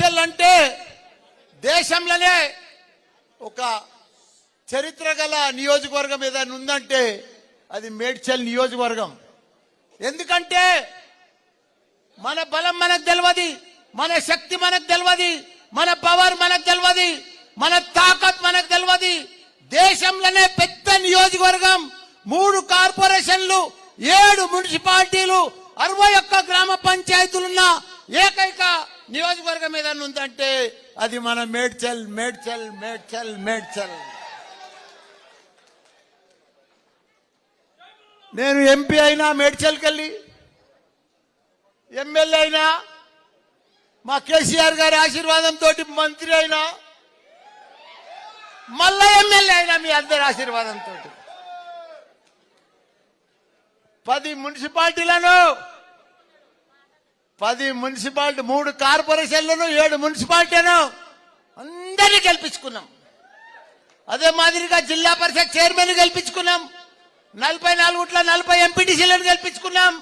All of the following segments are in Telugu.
మేడ్చల్ అంటే దేశంలోనే ఒక చరిత్ర గల నియోజకవర్గం ఏదైనా ఉందంటే అది మేడ్చల్ నియోజకవర్గం. ఎందుకంటే మన బలం మనకు తెలియదు మన శక్తి మనకు తెలియదు మన పవర్ మనకు తెలియదు మన తాకత్ మనకు తెలియదు దేశంలోనే పెద్ద నియోజకవర్గం మూడు కార్పొరేషన్లు ఏడు మున్సిపాలిటీలు అరవై ఒక్క గ్రామ పంచాయతీలున్న ఏకైక నియోజకవర్గం ఏదైనా ఉందంటే అది మన మేడ్చల్ మేడ్చల్ మేడ్చల్ మేడ్చల్. నేను ఎంపీ అయినా మేడ్చల్కి వెళ్ళి ఎమ్మెల్యే అయినా మా కేసీఆర్ గారి ఆశీర్వాదంతో మంత్రి అయినా మళ్ళా ఎమ్మెల్యే అయినా మీ అందరి ఆశీర్వాదంతో పది మున్సిపాలిటీలను పది మున్సిపాలిటీ మూడు కార్పొరేషన్లను ఏడు మున్సిపాలిటీను అందరినీ గెలిపించుకున్నాం. అదే మాదిరిగా జిల్లా పరిషత్ చైర్మన్ గెలిపించుకున్నాం. నలభై నాలుగుట్ల నలభై ఎంపీటీసీలను గెలిపించుకున్నాం.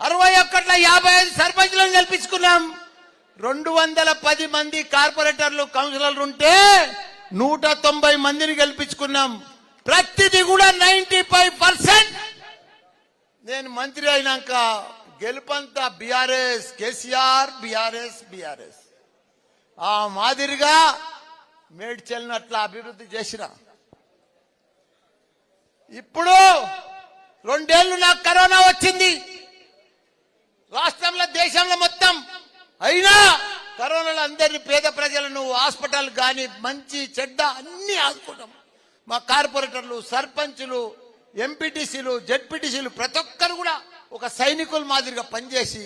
అరవై ఒక్కట్ల యాభై ఐదు సర్పంచ్లను గెలిపించుకున్నాం. రెండు వందల పది మంది కార్పొరేటర్లు కౌన్సిలర్లు ఉంటే నూట తొంభై మందిని గెలిపించుకున్నాం. ప్రతిదీ కూడా నైన్టీ ఫైవ్ పర్సెంట్. నేను మంత్రి అయినాక గెలుపంతా బీఆర్ఎస్ కేసీఆర్ బీఆర్ఎస్ బీఆర్ఎస్. ఆ మాదిరిగా మేడ్చల్ని అట్లా అభివృద్ధి చేసిన. ఇప్పుడు రెండేళ్ళు నాకు కరోనా వచ్చింది. రాష్ట్రంలో దేశంలో మొత్తం అయినా కరోనాలో అందరిని పేద ప్రజలను హాస్పిటల్ కానీ మంచి చెడ్డ అన్ని ఆదుకుంటాం మా కార్పొరేటర్లు సర్పంచులు ఎంపీటీసీలు జెడ్పీటీసీలు ప్రతి ఒక్కరు కూడా ఒక సైనికుల మాదిరిగా పనిచేసి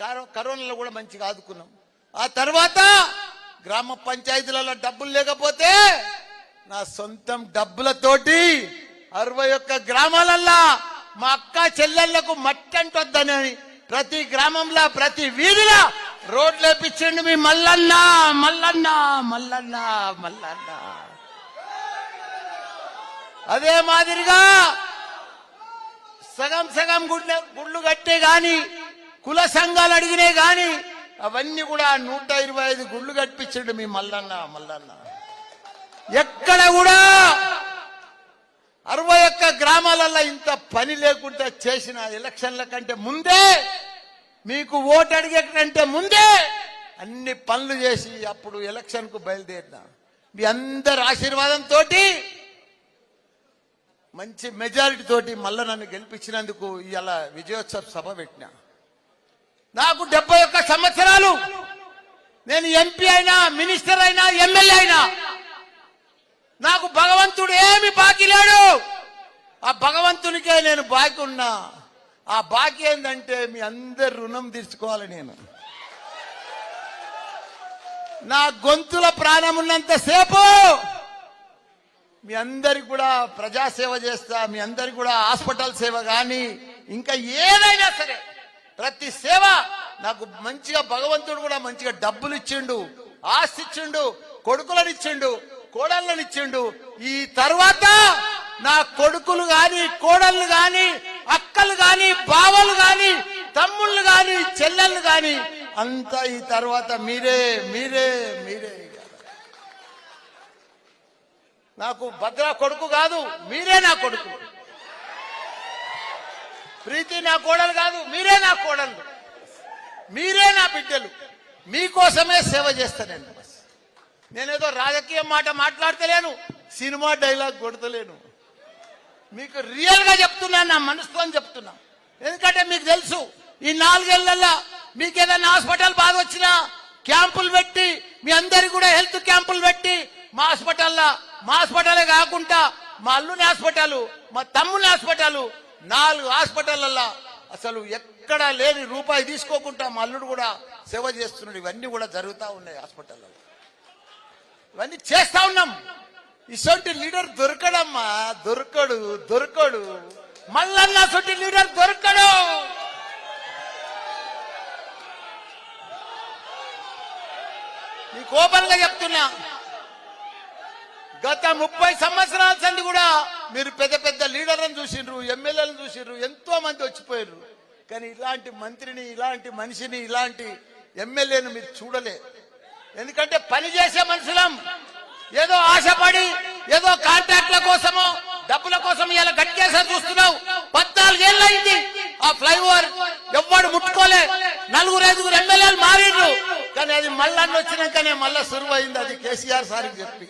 కరో- కరోనాలో కూడా మంచిగా ఆదుకున్నాం. ఆ తర్వాత గ్రామ పంచాయతీలలో డబ్బులు లేకపోతే నా సొంతం డబ్బులతోటి అరవై ఒక్క గ్రామాలల్లా మా అక్క చెల్లెళ్ళకు మట్టంటొద్దని ప్రతి గ్రామంలో ప్రతి వీధిలో రోడ్లు వేపించండి మీ మల్లన్న మల్లన్న మల్లన్న మల్లన్న. అదే మాదిరిగా సగం సగం గుడ్ల గుళ్ళు కట్టే గాని కుల సంఘాలు అడిగినే గాని అవన్నీ కూడా నూట ఇరవై ఐదు గుళ్ళు కట్టించండి మీ మల్లన్న మల్లన్న. ఎక్కడ కూడా అరవై ఒక్క గ్రామాలలో ఇంత పని లేకుండా చేసిన ఎలక్షన్ల కంటే ముందే మీకు ఓటు అడిగే కంటే ముందే అన్ని పనులు చేసి అప్పుడు ఎలక్షన్కు బయలుదేరిన. మీ అందరి ఆశీర్వాదంతో మంచి మెజారిటీ తోటి మళ్ళీ నన్ను గెలిపించినందుకు ఇలా విజయోత్సవ సభ పెట్టిన. నాకు డెబ్బై ఒక్క సంవత్సరాలు. నేను ఎంపీ అయినా మినిస్టర్ అయినా ఎమ్మెల్యే అయినా. నాకు భగవంతుడు ఏమి బాకీ లేడు. ఆ భగవంతునికే నేను బాకీ ఉన్నా. ఆ బాకీ ఏంటంటే మీ అందరు రుణం తీర్చుకోవాలి నేను. నా గొంతుల ప్రాణం ఉన్నంత సేపు మీ అందరికి కూడా ప్రజాసేవ చేస్తా మీ అందరికి కూడా హాస్పిటల్ సేవ కానీ ఇంకా ఏదైనా సరే ప్రతి సేవ నాకు మంచిగా భగవంతుడు కూడా మంచిగా డబ్బులు ఇచ్చిండు ఆస్తి ఇచ్చిండు కొడుకులను ఇచ్చిండు కోడళ్ళని ఇచ్చిండు ఈ తర్వాత నా కొడుకులు గాని కోడళ్ళు గాని అక్కలు గాని బావలు గాని తమ్ముళ్ళు గాని చెల్లెళ్ళు గాని అంతా ఈ తర్వాత మీరే మీరే మీరే. నాకు భద్ర కొడుకు కాదు మీరే నా కొడుకు. ప్రీతి నా కోడలు కాదు మీరే నా కోడలు. మీరే నా బిడ్డలు. మీకోసమే సేవ చేస్తానండి బస్. నేనేదో రాజకీయం మాట మాట్లాడతలేను సినిమా డైలాగ్ కొడతలేను. మీకు రియల్గా చెప్తున్నాను నా మనసుతో చెప్తున్నా. ఎందుకంటే మీకు తెలుసు ఈ నాలుగేళ్ళలో మీకు ఏదైనా హాస్పిటల్ బాధ వచ్చినా క్యాంపులు పెట్టి మీ అందరికి కూడా హెల్త్ క్యాంపులు పెట్టి మా హాస్పిటల్లా? మా హాస్పిటలే కాకుండా మా అల్లుని హాస్పిటల్ మా తమ్ముని హాస్పిటల్ నాలుగు హాస్పిటల్లల్లా అసలు ఎక్కడ లేని రూపాయి తీసుకోకుండా మా అల్లుడు కూడా సేవ చేస్తున్నాడు. ఇవన్నీ కూడా జరుగుతూ ఉన్నాయి హాస్పిటల్లో. ఇవన్నీ చేస్తా ఉన్నాం. ఇసొంటి లీడర్ దొరకడమ్మా. దొరకడు దొరకడు. మల్లన్న సొంటి లీడర్ దొరకడు. నీకు ఓపెన్గా చెప్తున్నా. గత ముప్పై సంవత్సరాల సంది కూడా మీరు పెద్ద పెద్ద లీడర్లను చూసిండ్రు ఎమ్మెల్యేలను చూసిండ్రు ఎంతో మంది వచ్చిపోయారు కానీ ఇలాంటి మంత్రిని ఇలాంటి మనిషిని ఇలాంటి ఎమ్మెల్యేను మీరు చూడలే. ఎందుకంటే పని చేసే మనుషులం. ఏదో ఆశపడి ఏదో కాంట్రాక్ట్ల కోసమో డబ్బుల కోసం ఇలా గట్టికేసా చూస్తున్నావు. పద్నాలుగేళ్ళు అయింది. ఆ ఫ్లైఓవర్ ఎవ్వడు ముట్టుకోలే. నలుగురు ఐదుగురు ఎమ్మెల్యేలు మారిండ్రు. కానీ అది మళ్ళీ వచ్చినాకనే మళ్ళా సురువు అయింది అది కేసీఆర్ సార్కి చెప్పి.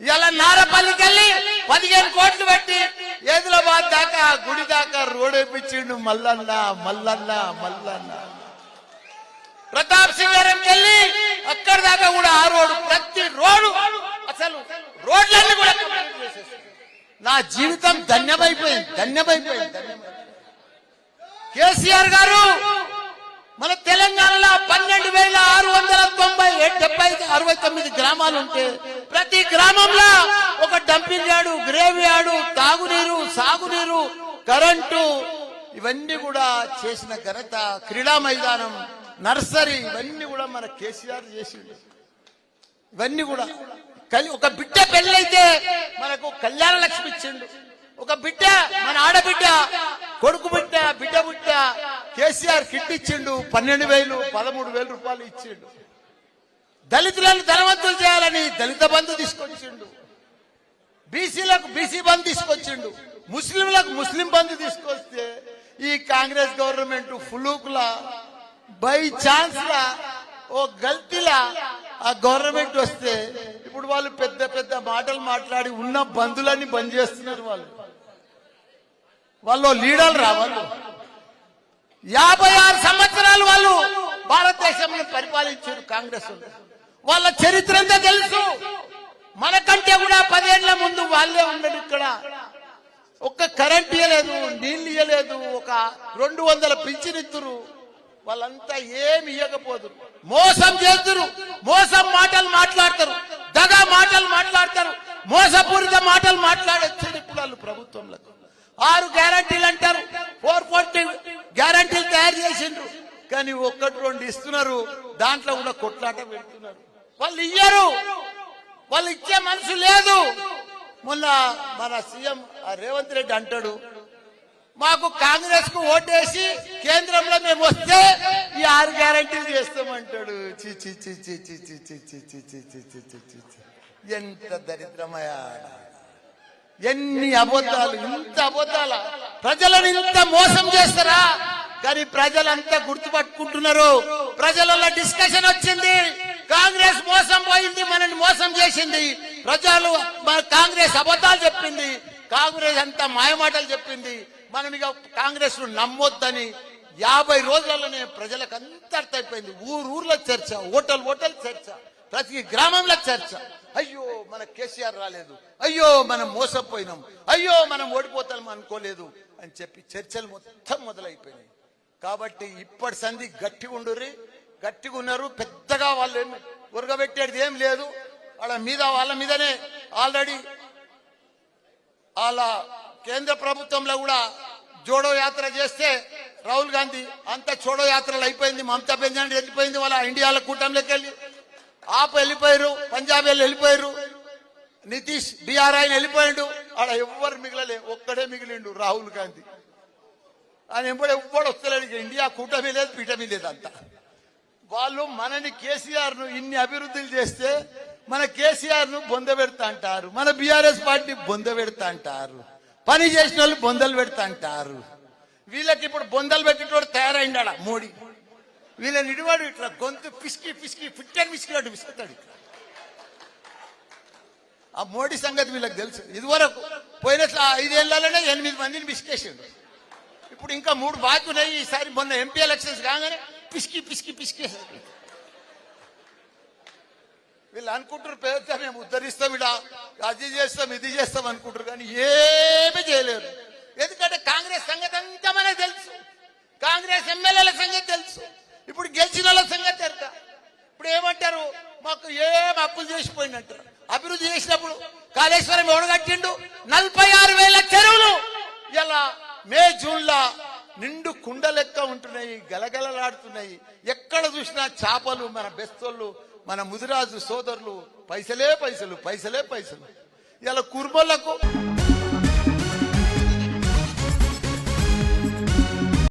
ఇలా నారపల్లికి వెళ్ళి పదిహేను కోట్లు పెట్టి ఏదిలాబాద్ దాకా గుడి దాకా రోడ్ వేపించిండు మల్లన్న మల్లన్న మల్లన్న ప్రతాప్ సింగారంకి వెళ్ళి అక్కడి దాకా కూడా ఆ రోడ్డు ప్రతి రోడ్డు అసలు రోడ్లన్నీ కూడా నా జీవితం ధన్యమైపోయింది ధన్యమైపోయింది ధన్యమైపోయింది. కేసీఆర్ గారు మన తెలంగాణలో పన్నెండు వేల ఆరు వందల తొంభై డెబ్బై అరవై తొమ్మిది గ్రామాలు ఉంటే ప్రతి గ్రామంలో ఒక డంపింగ్ యార్డు గ్రేవ్ యార్డు తాగునీరు సాగునీరు కరెంటు ఇవన్నీ కూడా చేసిన ఘనత క్రీడా మైదానం నర్సరీ ఇవన్నీ కూడా మన కేసీఆర్ చేసిండు. ఇవన్నీ కూడా. కలి ఒక బిడ్డ పెళ్ళైతే మనకు కళ్యాణ లక్ష్మి ఇచ్చిండు. ఒక బిడ్డ మన ఆడబిడ్డ కొడుకు బిడ్డ బిడ్డ బిడ్డ కేసీఆర్ కిట్ ఇచ్చిండు పన్నెండు వేలు పదమూడు వేల రూపాయలు ఇచ్చిండు. దళితులను ధనవంతులు చేయాలని దళిత బంధు తీసుకొచ్చిండు. బీసీలకు బీసీ బంద్ తీసుకొచ్చిండు. ముస్లింలకు ముస్లిం బంద్ తీసుకొస్తే ఈ కాంగ్రెస్ గవర్నమెంట్ ఫులూకులా బై ఛాన్స్ లా ఓ గల్తీలా ఆ గవర్నమెంట్ వస్తే ఇప్పుడు వాళ్ళు పెద్ద పెద్ద మాటలు మాట్లాడి ఉన్న బంధులన్నీ బంద్ చేస్తున్నారు వాళ్ళు. వాళ్ళు లీడర్లు రావాలి యాభై ఆరు సంవత్సరాలు వాళ్ళు భారతదేశంలో పరిపాలించారు కాంగ్రెస్ వాళ్ళ. చరిత్ర అంతా తెలుసు? మనకంటే కూడా పదేళ్ళ ముందు వాళ్ళే ఉన్నారు ఇక్కడ. ఒక్క కరెంట్ ఇయ్యలేదు నీళ్ళు ఇయ్యలేదు ఒక రెండు వందల పింఛనిత్తురు వాళ్ళంతా ఏమి ఇవ్వకపోదు మోసం చేస్తురు. మోసం మాటలు మాట్లాడతారు. దగా మాటలు మాట్లాడతారు. మోసపూరిత మాటలు మాట్లాడొచ్చారు ఇప్పుడు వాళ్ళు ప్రభుత్వంలో. ఆరు గ్యారంటీలు అంటారు. ఫోర్ ఫార్టీ గ్యారంటీలు తయారు చేసిండ్రు కానీ ఒక్కటి రెండు ఇస్తున్నారు దాంట్లో కూడా కొట్లాట పెడుతున్నారు వాళ్ళు ఇయ్యరు వాళ్ళు ఇచ్చే మనసు లేదు మొన్న మన సీఎం రేవంత్ రెడ్డి అంటాడు మాకు కాంగ్రెస్కు ఓటేసి కేంద్రంలో మేము వస్తే ఈ ఆరు గ్యారంటీలు చేస్తామంటాడు ఎంత దరిద్రమయ్యా ఎన్ని అబద్ధాలు ఇంత అబద్ధాల? ప్రజలను ఇంత మోసం చేస్తారా? కానీ ప్రజలంతా గుర్తుపట్టుకుంటున్నారు. ప్రజలలో డిస్కషన్ వచ్చింది. కాంగ్రెస్ మోసం పోయింది మనల్ని మోసం చేసింది. ప్రజలు మన కాంగ్రెస్ అబద్ధాలు చెప్పింది. కాంగ్రెస్ అంతా మాయమాటలు చెప్పింది. మనం ఇక కాంగ్రెస్ను నమ్మొద్దని యాభై రోజులలోనే ప్రజలకు అంత అర్థమైపోయింది. ఊరు ఊర్లో చర్చ హోటల్ ఓటల్ చర్చ. ప్రతి గ్రామంలో చర్చ. అయ్యో మన కేసీఆర్ రాలేదు. అయ్యో మనం మోసపోయినాం. అయ్యో మనం ఓడిపోతాం అనుకోలేదు అని చెప్పి చర్చలు మొత్తం మొదలైపోయినాయి. కాబట్టి ఇప్పటి సంధి గట్టిగా ఉండుర్రి. గట్టిగా ఉన్నారు. పెద్దగా వాళ్ళు ఏమి ఉరగబెట్టేది ఏం లేదు. వాళ్ళ మీద వాళ్ళ మీదనే ఆల్రెడీ వాళ్ళ కేంద్ర ప్రభుత్వంలో కూడా జోడో యాత్ర చేస్తే రాహుల్ గాంధీ అంత చోడో యాత్రలు అయిపోయింది. మమతా బెంజాని వెళ్ళిపోయింది. వాళ్ళ ఇండియాల కూటమిలోకి వెళ్ళి ఆప్ వెళ్ళిపోయారు పంజాబ్ వెళ్ళి వెళ్ళిపోయారు నితీష్ బీఆర్ ఆయన వెళ్ళిపోయాడు. ఆడ ఎవ్వరు మిగలలే ఒక్కడే మిగిలిండు రాహుల్ గాంధీ. ఆయన ఎప్పుడు ఎవ్వడు వస్తలేడు. ఇండియా కూటమి లేదు పీఠమి లేదు అంతా. వాళ్ళు మనని కేసీఆర్ను ఇన్ని అభివృద్ధులు చేస్తే మన కేసీఆర్ను బొంద పెడతా అంటారు. మన బీఆర్ఎస్ పార్టీ బొంద పెడతా అంటారు. పని చేసిన వాళ్ళు బొందలు పెడతా అంటారు. వీళ్ళకి ఇప్పుడు బొందలు పెట్టేటోడు తయారైండా మోడీ. వీళ్ళని ఇడివాడు ఇట్లా గొంతు పిసికి పిసికి పిట్టని పిసికినట్టు పిసుకుతాడు ఇట్లా. ఆ మోడీ సంగతి వీళ్ళకి తెలుసు. ఇదివరకు పోయిన ఐదేళ్ళలోనే ఎనిమిది మందిని పిసికేసిండు. ఇప్పుడు ఇంకా మూడు బాకీ ఉన్నాయి. ఈసారి మొన్న ఎంపీ ఎలక్షన్స్ కాగానే పిసికి పిసికి పిసికేసారు వీళ్ళు అనుకుంటారు పేద మేము ఉద్ధరిస్తాం ఇలా అది చేస్తాం ఇది చేస్తాం అనుకుంటారు కానీ ఏమీ చేయలేరు. ఎందుకంటే కాంగ్రెస్ సంగతి అంతా మనకు తెలుసు. కాంగ్రెస్ ఎమ్మెల్యేల సంగతి తెలుసు. ఇప్పుడు గెలిచిన వాళ్ళ సంగతి ఎరక ఇప్పుడు ఏమంటారు? మాకు ఏం అప్పులు చేసిపోయిందంటారు అభివృద్ధి చేసినప్పుడు కాళేశ్వరం ఎవడు కట్టిండు? నలభై ఆరు వేల చెరువులు. ఇలా మే జూన్ లా నిండు కుండ లెక్క ఉంటున్నాయి గలగలలాడుతున్నాయి. ఎక్కడ చూసినా చేపలు మన బెస్తోళ్ళు మన ముదిరాజు సోదరులు పైసలే పైసలు పైసలే పైసలు. ఇలా కుర్మలకు